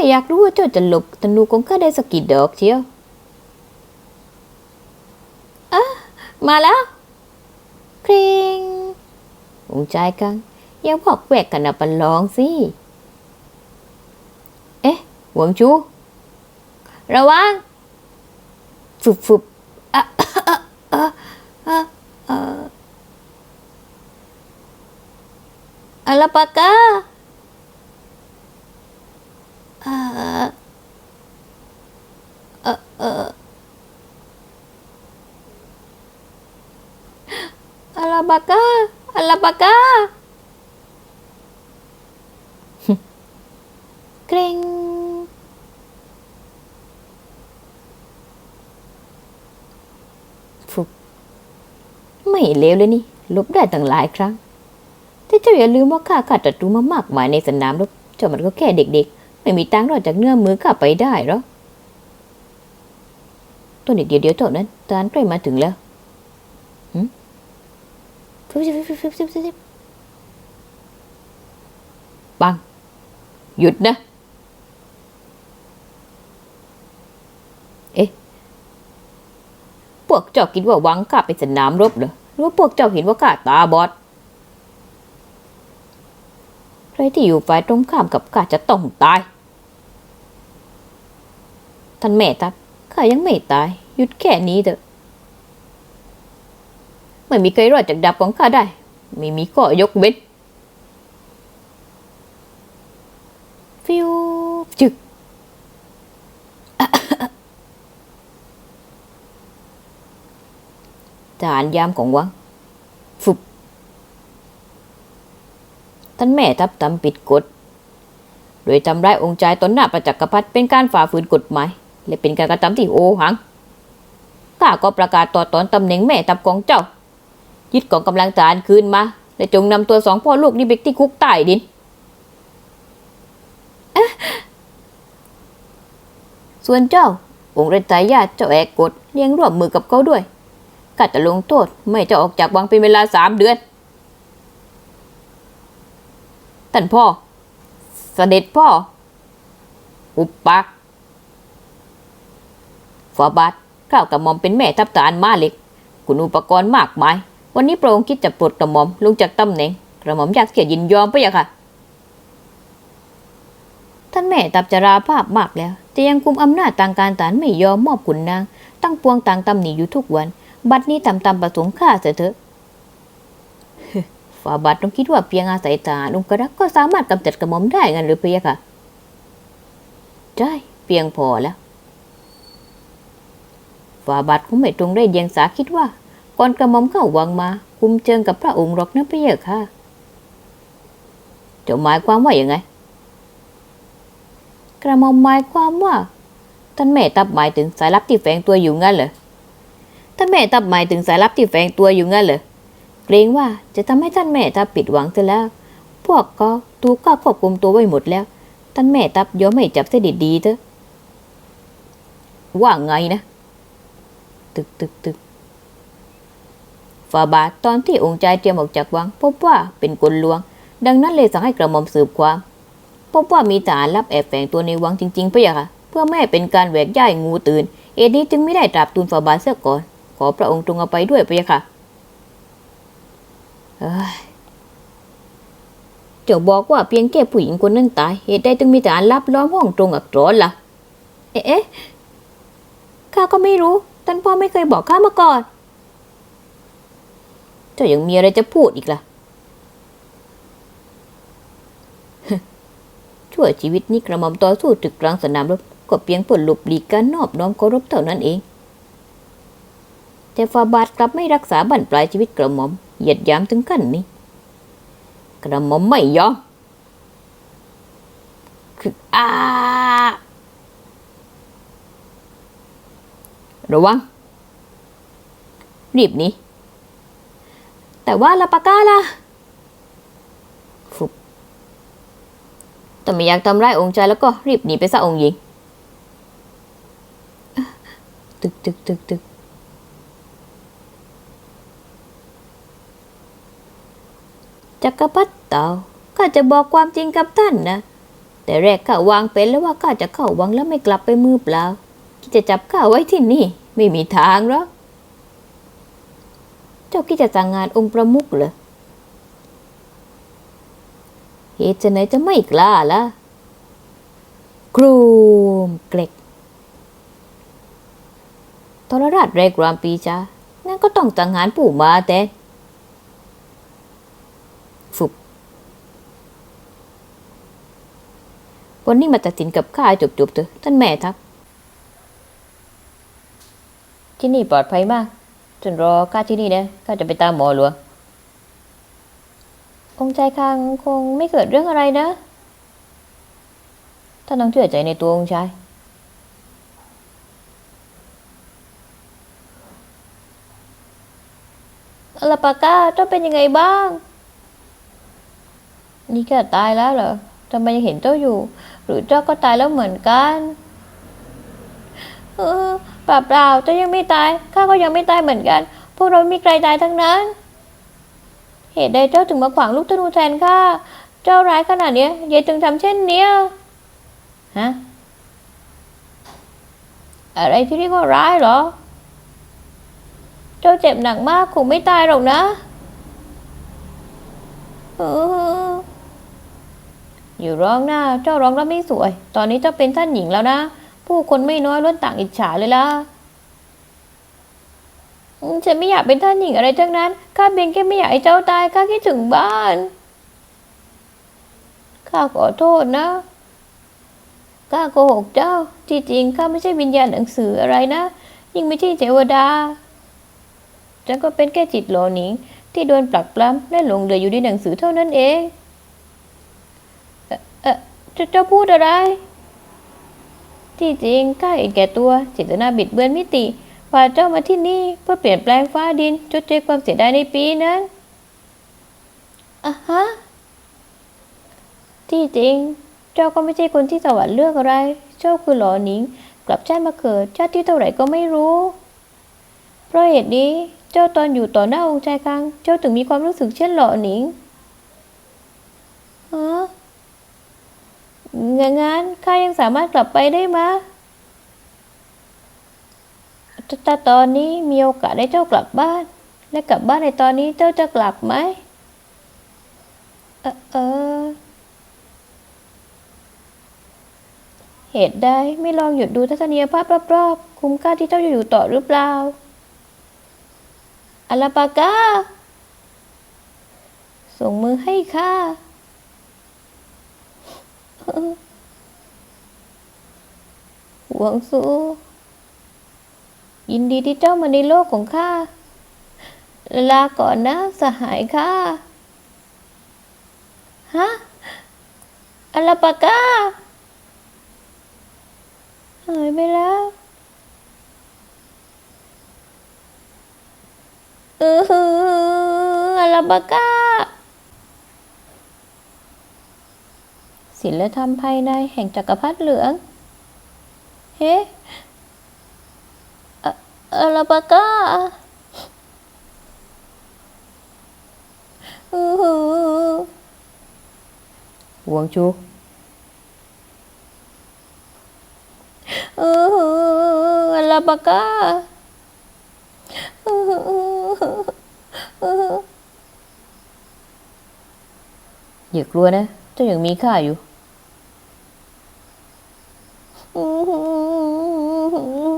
าอยากรู้ว่าเจ้าจะหลบธนูของข้าได้สักกี่ดอกเชียวอะมาแล้วเพลงองค์ชายกังยังบอกแวกกันนะประลองสิ เอ๊ะหวงจู ระวังฟุบฟุบอะอะอะอะอะอะลาปากาอะเออเอออะลาปากาอะลาปากา เกรงฟุบ ไม่เลวเลยนี่ลบได้ตั้งหลายครั้ง แต่เจ้าอย่าลืมว่าข้าขาดศัตรูมามากมายในสนามรบเจ้ามันก็แค่เด็กๆ ไม่มีตังค์รอดจากเนื้อมือข้าไปได้หรอตัวเดียวเดียวเท่านั้นตานใกล้มาถึงแล้วหึฟิบฟิบฟิบฟิบฟิบฟิบปัง หยุดนะ เอ๊ะ พวกเจ้าคิดว่าวังข้าเป็นสนามรบเหรอ รือว่าพวกเจ้าเห็นว่าข้าตาบอดใครที่อยู่ฝ่ายตรงข้ามกับข้าจะต้องตาย ท่านแม่ทัพข้ายังไม่ตาย หยุดแค่นี้เถอะไม่มีใครรอดจากดาบของข้าได้ ไม่มีข้อยกเว้นฟิวจึก ทหารยามของวังฟุบท่านแม่ทับทำผิดกฎ โดยทำร้ายองค์ชายตนหน้าประจักษ์พัฒเป็นการฝ่าฝืนกฎหมาย และเป็นการกระทำที่โอหังข้าก็ประกาศต่อตอนตำแหน่งแม่ทัพของเจ้า ยึดกองกำลังทหารคืนมา และจงนำตัวสองพ่อลูกนี้ไปที่คุกใต้ดินส่วนเจ้า องค์เรนไตาติเจ้าแอกกฎเลี้ยงร่วมมือกับเขาด้วย ข้าจะลงโทษไม่จะออกจากวังเป็นเวลาสามเดือน ท่านพ่อสเสด็จพ่อ อุปปักฝาบาทข้าวกระหม่อมเป็นแม่ทัพทหารมาเล็ก คุณอุปกรณ์มากมาย วันนี้พระองค์คิดจะปลดกระหม่อมลงจากตำแหน่ง กระหม่อมอยากเสียยินยอมไปอะค่ะ ท่านแม่ตับจะราภาพมากแล้วแต่ยังคุมอำนาจทางการทหารไม่ยอมมอบขุนนาง ตั้งปวงต่างตำหนิอยู่ทุกวัน บัดนี้ตำตำประสงค์ข้าเสียเถอะฝ่าบาทต้องคิดว่าเพียงอาศัยตาลุงกระดักก็สามารถกำจัดกระหม่อมได้งั้นหรือเพียค่ะได้เพียงพอแล้วฝ่าบาทคงไม่ตรงได้เดียงสาคิดว่า ก่อนกระหม่อมเข้าวังมา คุมเจิงกับพระองค์หรอกนะเพียค่ะจะหมายความว่าอย่างไง กระหม่อมหมายความว่าท่านแม่ตับหมายถึงสายลับที่แฝงตัวอยู่งั้นเหรอ ท่านแม่ตับหมายถึงสายลับที่แฝงตัวอยู่งั้นเหรอเกรงว่าจะทำให้ท่านแม่ทัพผิดหวังเสียแล้ว พวกก็ถูกข้าควบคุมตัวไว้หมดแล้ว ท่านแม่ทัพยอมให้จับเสียดีเถอะว่าไงนะ ตึกตึกตึกฝ่าบาทตอนที่องค์ชายเตรียมออกจากวัง พบว่าเป็นกลลวง ดังนั้นเลยสั่งให้กระหม่อมสืบความ พบว่ามีทหารลับแอบแฝงตัวในวังจริงๆเพื่อค่ะ เพื่อไม่ให้เป็นการแหวกย่ายงูตื่น เอ็ดนี้จึงไม่ได้ตราบตูนฝ่าบาทเสียก่อน อพระองค์จงเอาไปด้วยพระยะค่ะเอ้ยเจ้าบอกว่าเพียงแค่ผู้หญิงคนนั้นตาย เหตุใดจึงมีทหารลับล้อมห้องตรงอักษรล่ะ เอ๊ะข้าก็ไม่รู้ ท่านพ่อไม่เคยบอกข้ามาก่อน เจ้ายังมีอะไรจะพูดอีกล่ะชั่วชีวิตนี้กระหม่อมต่อสู้ตึกกลางสนามรบก็เพียงผลหลบหลีกการนอบน้อมเคารพเท่านั้นเอง แต่ฟาบาทกลับไม่รักษาบั้นปลายชีวิตกระหม่อมเหยียดยามถึงขั้นนี้ กระหม่อมไม่ยอมคืออาระวัง รีบหนี้แต่ว่าลาปากาล่ะฟุบแต่ไม่อยากทำร้ายองค์ชายแล้วก็รีบหนีไปซะองค์หญิง ตึกตึกตึกตึก จักรพรรดิเต่าข้าจะบอกความจริงกับท่านนะ แต่แรกข้าวางเป็นแล้วว่าข้าจะเข้าวังแล้วไม่กลับไปมือเปล่าคิดจะจับข้าไว้ที่นี่ ไม่มีทางหรอกเจ้าคิดจะสั่งงานองค์ประมุขเหรอเหตุไหนจะไม่กล้าล่ะกรูมเกล็กทรราชแรกรามปีชางั้นก็ต้องสังหารผู้มาแต่ฟุบ วันนี้มาตัดสินกับข้าห้จบๆเถอะท่านแม่ทัพที่นี่ปลอดภัยมากจนรอข้าที่นี่นะข้าจะไปตามหมอหลวงองค์ใจคางคงไม่เกิดเรื่องอะไรนะท่านต้องเชื่อใจในตัวองค์ชายอลาปาก้าเจ้าเป็นยังไงบ้าง นี่แกตายแล้วเหรอทำไมยังเห็นเจ้าอยู่ หรือเจ้าก็ตายแล้วเหมือนกันเออเปล่าเปล่าเจ้ายังไม่ตายข้าก็ยังไม่ตายเหมือนกัน พวกเราไม่มีใครตายทั้งนั้น เหตุใดเจ้าถึงมาขวางลูกธนูแทนข้าเจ้าร้ายขนาดเนี้ยยายถึงทำเช่นเนี้ยฮะอะไรที่เรียกว่าร้ายเหรอ เจ้าเจ็บหนักมากคงไม่ตายหรอกนะ เออ อยู่ร้องหน้าเจ้าร้องแล้วไม่สวย ตอนนี้เจ้าเป็นท่านหญิงแล้วนะ ผู้คนไม่น้อยล้วนต่างอิจฉาเลยล่ะฉันไม่อยากเป็นท่านหญิงอะไรทั้งนั้น ข้าเพียงแค่ไม่อยากให้เจ้าตาย ข้าคิดถึงบ้าน ข้าขอโทษนะ ข้าโกหกเจ้า ที่จริงข้าไม่ใช่วิญญาณหนังสืออะไรนะ ยิ่งไม่ใช่เทวดา ฉันก็เป็นแค่จิตหลอหนิงที่โดนปลักปล้ำและหลงเหลืออยู่ในหนังสือเท่านั้นเอง เอ่อเจ้าเจ้าพูดอะไร ที่จริงข้าเห็นแก่ตัวเจตนาบิดเบือนมิติพาเจ้ามาที่นี่เพื่อเปลี่ยนแปลงฟ้าดินชดเชยความเสียดายในปีนั้นอะฮะ ที่จริง เจ้าก็ไม่ใช่คนที่สวรรค์เลือกอะไร เจ้าคือหลอหนิง กลับชาติมาเกิดชาติที่เท่าไหร่ก็ไม่รู้ เพราะเหตุนี้เจ้าตอนอยู่ต่อหน้าองค์ชายคัง เจ้าถึงมีความรู้สึกเช่นหลอหนิงฮะ งั้นงั้นข้ายังสามารถกลับไปได้มะแต่แต่ตอนนี้มีโอกาสได้เจ้ากลับบ้าน และกลับบ้านในตอนนี้เจ้าจะกลับไหม เออเออ เหตุใดไม่ลองหยุดดูทัศนียภาพรอบๆ คุ้มค่าที่เจ้าจะอยู่ต่อหรือเปล่าอลาปากาส่งมือให้ข้า หวงสูยินดีที่เจ้ามาในโลกของข้า ลาก่อนนะสหายข้า ฮะอลาปากาหายไปแล้ว เอออลาปากา ศิลธรรมภายในแห่งจักรพรรดิเหลือง เฮ้อะอาราบากาอือหือหวงชูอือหืออาราบากาอือหืออือหืออย่ากลัวนะเจ้ายังมีค่าอยู่ อือหือ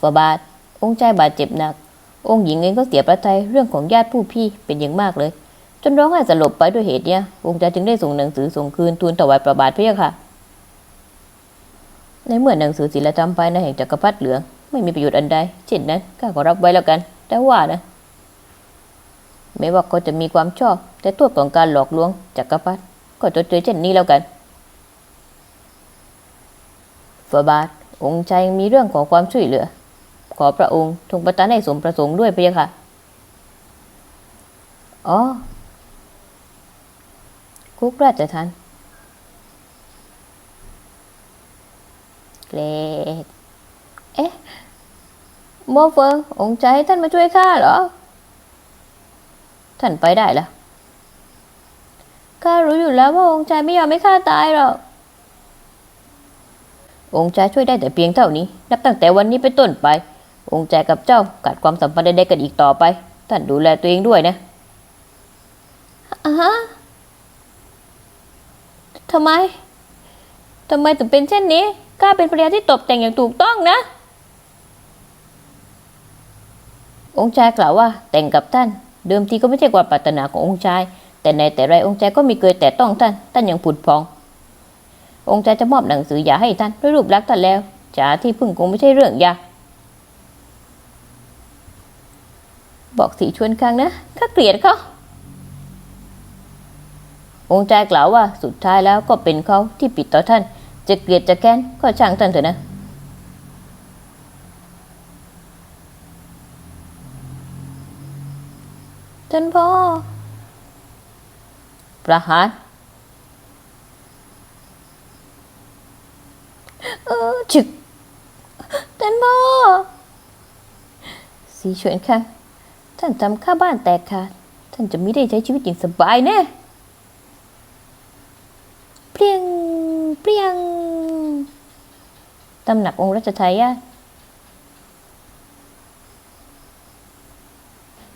ฝ่าบาท องค์ชายบาดเจ็บหนัก องค์หญิงเองก็เสียพระทัยเรื่องของญาติผู้พี่เป็นอย่างมากเลย จนร้องไห้สลบไปด้วยเหตุเนี้ย องค์ชายจึงได้ส่งหนังสือส่งคืนทูลถวายประบาทพระยค่ะ ในเมื่อหนังสือศิลธรรมภายในแห่งจักรพรรดิเหลืองไม่มีประโยชน์อันใด เช่นนั้นข้าก็รับไว้แล้วกัน แต่ว่านะ ไม่ว่าเขาจะมีความชอบ แต่ตัวของการหลอกลวงจักรพรรดิก็จะเจอเช่นนี้แล้วกันฝ่าบาทองค์ชายมีเรื่องของความช่วยเหลือ ขอพระองค์ทรงประทานให้สมประสงค์ด้วยพระยะค่ะ อ๋อ คุกราชทันเกรดโมเฟิงองค์ใจให้ท่านมาช่วยข้าเหรอ ท่านไปได้ละข้ารู้อยู่แล้วว่าองค์ชายไม่ยอมให้ข้าตายหรอก องค์ชายช่วยได้แต่เพียงเท่านี้ นับตั้งแต่วันนี้เป็นต้นไป องค์ชายกับเจ้ากัดความสัมพันธ์ใดๆกันอีกต่อไป ท่านดูแลตัวเองด้วยนะอะฮะทำไม ทำไมถึงเป็นเช่นนี้ข้าเป็นภรรยาที่ตบแต่งอย่างถูกต้องนะ องค์ชายกล่าวว่า แต่งกับท่าน เดิมทีก็ไม่ใช่ความปรารถนาขององค์ชาย แต่ในแต่ไรองค์ชายก็มีเคยแต่ต้องท่าน ท่านยังผุดพอง องค์ชายจะมอบหนังสือหย่าให้ท่านด้วยรูปลักษณ์ท่านแล้วจ๋าที่พึ่งคงไม่ใช่เรื่องยาก บอกสีชวนครั้งนะข้าเกลียดเขาองค์ชายกล่าวว่าสุดท้ายแล้วก็เป็นเขาที่ปิดต่อท่าน จะเกลียดจะแค้นก็ช่างท่านเถอะนะ ท่านพ่อ ประหารเออจึกท่านพ่อสีเฉวนค่ะ ท่านทำข้าบ้านแตกค่ะ ท่านจะไม่ได้ใช้ชีวิตอย่างสบายแน่เปรียง เปรียง ตำหนักองค์รัชทายาท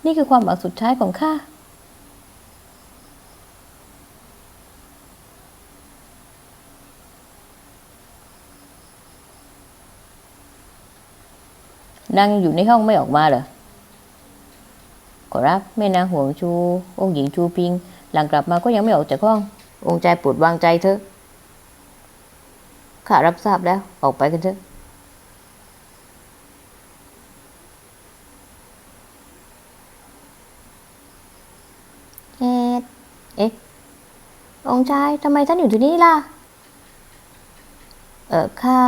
นี่คือความหวังสุดท้ายของข้านั่งอยู่ในห้องไม่ออกมาเหรอ ขอรับแม่นางห่วงชู องค์หญิงชูพิง หลังกลับมาก็ยังไม่ออกจากห้อง องค์ใจปวดวางใจเถอะข้ารับทราบแล้ว ออกไปกันเถอะเอ๊ะเอ๊ะ องค์ชายทำไมท่านอยู่ที่นี่ล่ะ เออข้า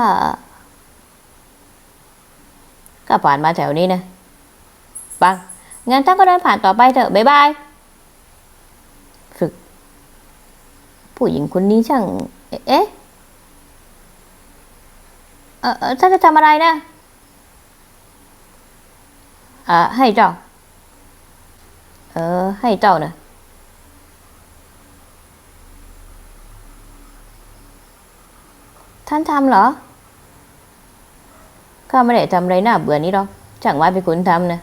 ข้าผ่านมาแถวนี้นะปัง งั้นท่านก็เดินผ่านต่อไปเถอะบ๊ายบายฝึก ผู้หญิงคนนี้ช่าง เอ๊ะเออเออท่านจะทำอะไรนะอ่าให้เจ้า เออ ให้เจ้านะท่านทำเหรอข้าไม่ได้ทำอะไรน่าเบื่อนี้หรอกช่างไว้เป็นคนทำนะ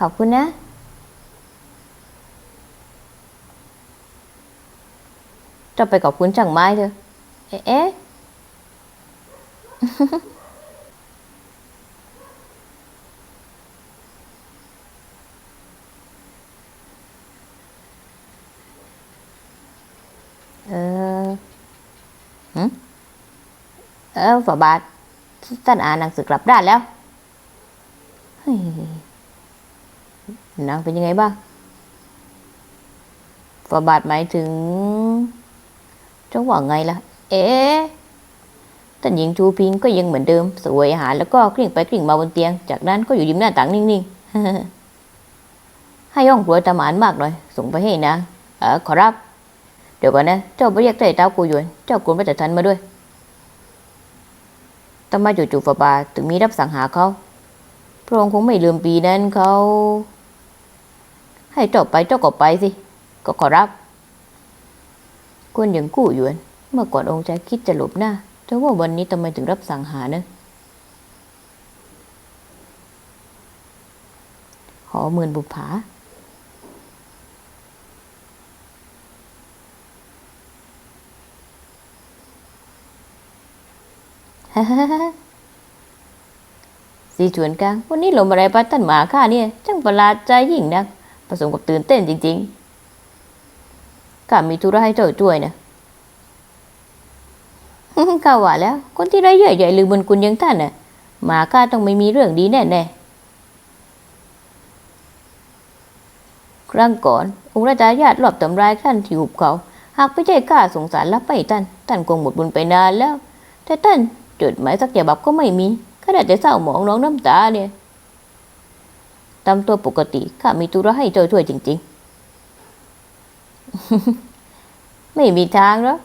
ขอบคุณนะ จะไปขอบคุณช่างไม้เถอะเอ๊ะเออหืมเออฝาบาทท่านอ่านหนังสือกลับด้านแล้ว เฮ้ย นางเป็นยังไงบ้างฝาบาทหมายถึงจะว่าไงล่ะ เอ๊ะท่านหญิงชูพิงก็ยังเหมือนเดิม สวยอาหารแล้วก็กลิ้งไปกลิ้งมาบนเตียง จากนั้นก็อยู่ริมหน้าต่างนิ่งๆ ให้ห้องครัวตามานมากหน่อย ส่งไปให้นางเออขอรับ เดี๋ยวก่อนนะ เจ้าไปเรียกไต่เต้ากูยวน เจ้ากวนพระจันทร์มาด้วยทำไมจู่ๆฝาบาทถึงมีรับสั่งหาเขา พระองค์คงไม่ลืมปีนั้นเขา ให้เจ้าไปเจ้าก็ไปสิ ก็ขอรับกวนอย่างกู้หยวน เมื่อก่อนองค์ชายคิดจะหลบหน้าแต่ว่าวันนี้ทำไมถึงรับสั่งหานะหอเมือนบุปผาสีชวนกลาง วันนี้ลมอะไรพัดท่านหมาข้าเนี่ยช่างประหลาดใจยิ่งนัก ผสมกับตื่นเต้นจริงๆข้ามีธุระให้เจ้าช่วยนะข้าว่าแล้ว คนที่ไร้เยื่อใหญ่ลืมบุญคุณอยังท่านน่ะหมาข้าต้องไม่มีเรื่องดีแน่ๆครั้งก่อนองค์ราชาญาติรอบทำร้ายท่านที่หุบเขา หากไม่ใช่ข้าสงสารรับไปท่าน ท่านคงหมดบุญไปนานแล้ว แต่ท่านจดหมายสักฉบับก็ไม่มีข้าได้แต่เศร้าหมองน้องน้ำตาเนี่ย ตามตัวปกติ ข้ามีธุระให้เจ้าช่วยจริง ๆ ไม่มีทางหรอก